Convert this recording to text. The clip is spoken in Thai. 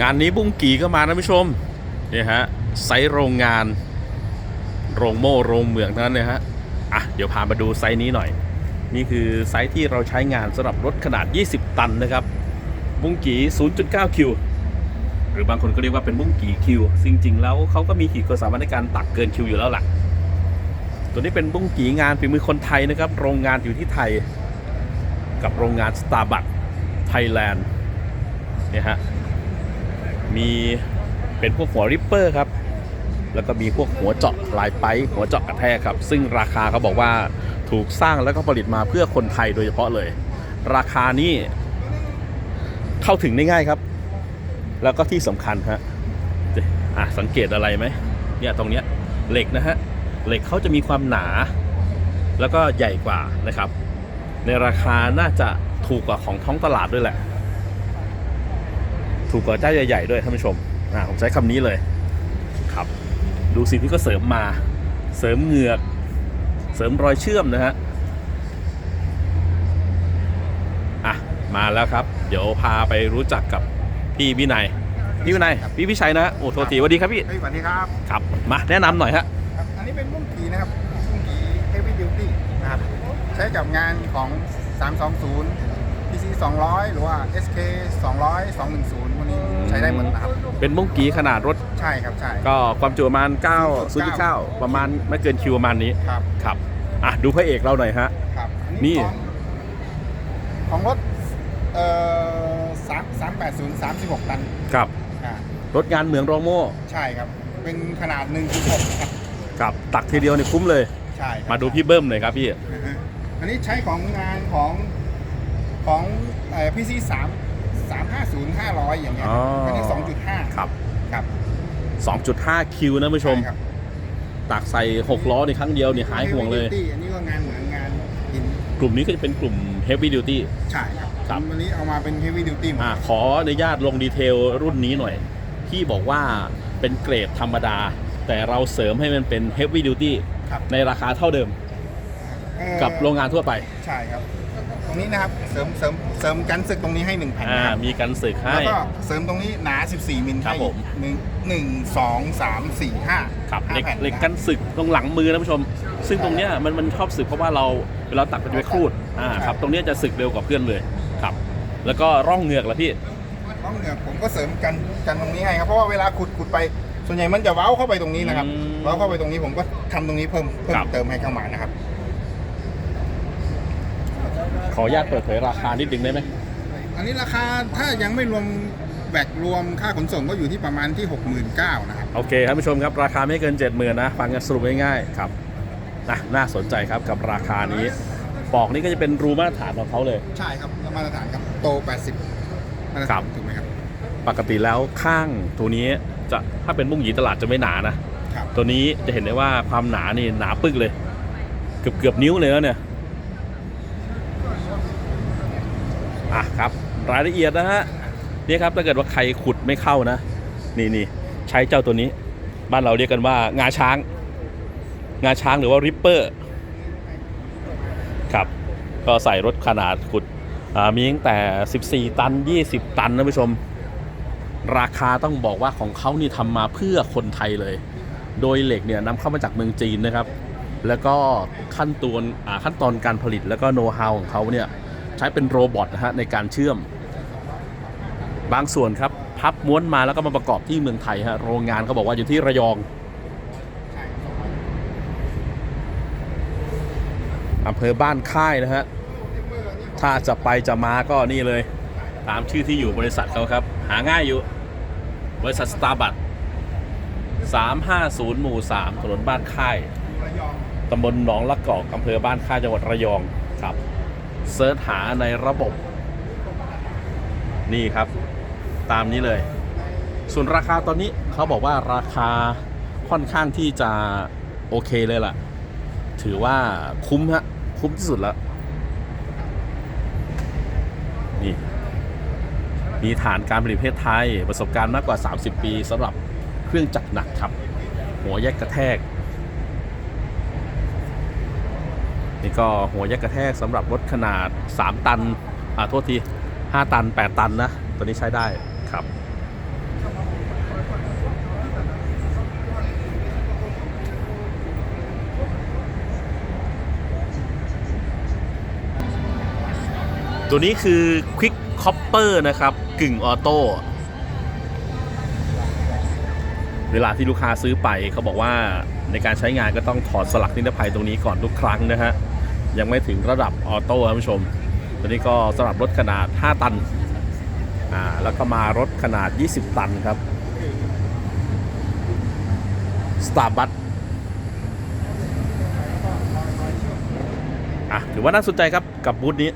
งานนี้บุ้งกีก็มานะผู้ชมนี่ฮะไซส์โรงงาน โรงโม่โรงเหมืองเท่านั้นเลยฮะอะเดี๋ยวพามาดูไซส์นี้หน่อย นี่คือไซส์ที่เราใช้งานสำหรับรถขนาด 20 ตันนะครับ บุ้งกี 0.9 คิว หรือบางคนก็เรียกว่าเป็นบุ้งกีคิวจริงๆ แล้วเขาก็มีขีดความสามารถในการตักเกินคิวอยู่แล้วล่ะ ตัวนี้เป็นบุ้งกีงานฝีมือคนไทยนะครับ โรงงานอยู่ที่ไทย กับโรงงาน Starbucks Thailand เนี่ยฮะ มีเป็นพวกหัวริปเปอร์ครับ แล้วก็มีพวกหัวเจาะลายไปหัวเจาะกระแทกครับ ซึ่งราคาเขาบอกว่าถูกสร้างแล้วก็ผลิตมาเพื่อคนไทยโดยเฉพาะเลย ราคานี่เข้าถึงได้ง่ายครับ แล้วก็ที่สำคัญฮะอะสังเกตอะไรไหมเนี่ยตรงเนี้ยเหล็กนะฮะเหล็กเขาจะมีความหนา แล้วก็ใหญ่กว่านะครับ ในราคาน่าจะถูกกว่าของท้องตลาดด้วยแหละ ถูกกว่าเจ้าใหญ่ๆด้วยท่านผู้ชมอ่าผมใช้คำนี้เลยครับ ดูสิ่งที่ก็เสริมมา เสริมเหงือก เสริมรอยเชื่อมนะฮะอะมาแล้วครับ เดี๋ยวพาไปรู้จักกับพี่วินัยพี่วินัยพี่พิชัยนะฮะโอ้โทษทีสวัสดีครับพี่เฮ้ยสวัสดีครับครับมาแนะนำหน่อยฮะครับอันนี้เป็นบุ้งกีนะครับบุ้งกี heavy duty นะครับใช้กับงานของ 320 PC 200 หรือว่า SK 200 210วันนี้ใช้ได้หมดนะครับ เป็นมุ้งกีขนาดรถ ใช่ครับใช่ ก็ความจุประมาณ9 0.9ประมาณไม่เกินคิวประมาณนี้ ครับ ครับ อะ ดูพระเอกเราหน่อยฮะ ครับอันี่ ของของรถเอ่อ3 380 36 ตันครับ อ่ารถงานเหมืองโรงโม่ ใช่ครับ เป็นขนาด1.6ครับกับ ตักทีเดียวเนี่ยคุ้มเลย ใช่ครับมาดูพี่เบิ้มหน่อยครับพี่นะฮะอันนี้ใช้ของงานของ ของเอ่อ PC 3 350 500อย่างเงี้ยอ๋ออัอันนี้2.5ครับ ครับ2.5 คิวนะผู้ชม ใครับตักใส่ 6 ล้อในครั้งเดียวเนี่ยหายห่วงเลย Heavy duty อันนี้ก็งานเหมือนงานหินกลุ่มนี้ก็จะเป็นกลุ่ม Heavy Duty ใช่ครับครับ วันนี้เอามาเป็น heavy duty หมดอะขออนุญาตลงดีเทลรุ่นนี้หน่อย ที่บอกว่าเป็นเกรดธรรมดา แต่เราเสริมให้มันเป็น Heavy Duty ครับในราคาเท่าเดิมเอ่อกับโรงงานทั่วไป ใช่ครับ ตรงนี้นะครับเสริมเสริมเสริมกันศึกตรงนี้ให้1แผ่นอ่านะครับมีกันสึกให้ แล้วก็เสริมตรงนี้หนา 14 มิลครับให้ผม หนึ่งหนึ่งสองสามสี่ห้าครับห้าเหล็กแผ่นเหล็กะกันสึกตรงหลังมือนะผู้ชม ซึ่งตรงเนี้ยมันมันชอบสึกเพราะว่าเราเวลาตักมันจะไปครูดอ่าครับตรงเนี้ยจะสึกเร็วกว่าเพื่อนเลยครับ แล้วก็ร่องเหงือกละพี่ห้องเหนือกผมก็เสริมกันกันตรงนี้ให้ครับเพราะว่าเวลาขุดขุดไปส่วนใหญ่มันจะเว้าเข้าไปตรงนี้นะครับอืมเว้าเข้าไปตรงนี้ผมก็ทำตรงนี้เพิ่มเพิ่ครัมบเติมให้เข้ามานะครับ ขออนุญาตเปิดเผยราคานิดนึงได้ไหมอันนี้ราคาถ้ายังไม่รวมแบกรวมค่าขนส่งก็อยู่ที่ประมาณที่ 69,000นะครับ โอเคครับผู้ชมครับราคาไม่เกิน 70,000นะฟังกันสรุปง่ายๆครับนะน่าสนใจครับกับราคานี้ปอกนี้ก็จะเป็นรูมาตรฐานของเขาเลย ใช่ครับแล้วมาตรฐานครับโต 80มาตรครัฐานบถูกไหมครับ ปกติแล้วข้างตัวนี้จะถ้าเป็นบุ้งหยีตลาดจะไม่หนานะ ครับ ตัวนี้จะเห็นได้ว่าความหนานี่หนาปึกเลย เกือบเกือบนิ้วเลยแล้วเนี่ย อะครับ รายละเอียดนะฮะนี่ครับถ้าเกิดว่าใครขุดไม่เข้านะ นี่นี่ใช้เจ้าตัวนี้ บ้านเราเรียกกันว่างาช้าง งาช้างหรือว่าริปเปอร์ครับ ก็ใส่รถขนาดขุดมีตั้งแต่ 14 ตัน 20 ตันนะผู้ชม ราคาต้องบอกว่าของเขานี่ทำมาเพื่อคนไทยเลย โดยเหล็กเนี่ยนำเข้ามาจากเมืองจีนนะครับ แล้วก็ขั้นตอนขั้นตอนการผลิตแล้วก็โน้ตฮาวของเขาเนี่ย ใช้เป็นโรบอทนะฮะในการเชื่อม บางส่วนครับ พับม้วนมาแล้วก็มาประกอบที่เมืองไทยฮะโรงงานเขาบอกว่าอยู่ที่ระยองอำเภอบ้านค่ายนะฮะถ้าจะไปจะมาก็นี่เลย ตามชื่อที่อยู่บริษัทเขาครับ หาง่ายอยู่ บริษัทสตาร์บัค350หมู่3ถนนบ้านค่ายตำบลหนองละกอกอำเภอบ้านค่ายจังหวัดระยองครับ เซิร์ชหาในระบบ นี่ครับ ตามนี้เลย ส่วนราคาตอนนี้เขาบอกว่าราคาค่อนข้างที่จะโอเคเลยล่ะ ถือว่าคุ้มฮะ คุ้มที่สุดแล้วนี่ มีฐานการผลิตประเทศไทย ประสบการณ์มากกว่า 30 ปีสำหรับเครื่องจักรหนักครับ หัวแยกกระแทกี่ก็หัวยักกระแทกสำหรับรถขนาด 3 ตัน อ่าโทษที 5 ตัน 8 ตันนะ ตัวนี้ใช้ได้ครับตัวนี้คือ Quick Copper นะครับ กึ่งออโต้เวลาที่ลูกค้าซื้อไปเขาบอกว่าในการใช้งานก็ต้องถอดสลักนิรภัยตรงนี้ก่อนทุกครั้งนะฮะ ยังไม่ถึงระดับออโต้ท่านผู้ชม ตัวนี้ก็สำหรับรถขนาด 5 ตันอ่าแล้วก็มารถขนาด 20 ตันครับสตาร์บัตอะถือว่าน่าสนใจครับกับบูธนี้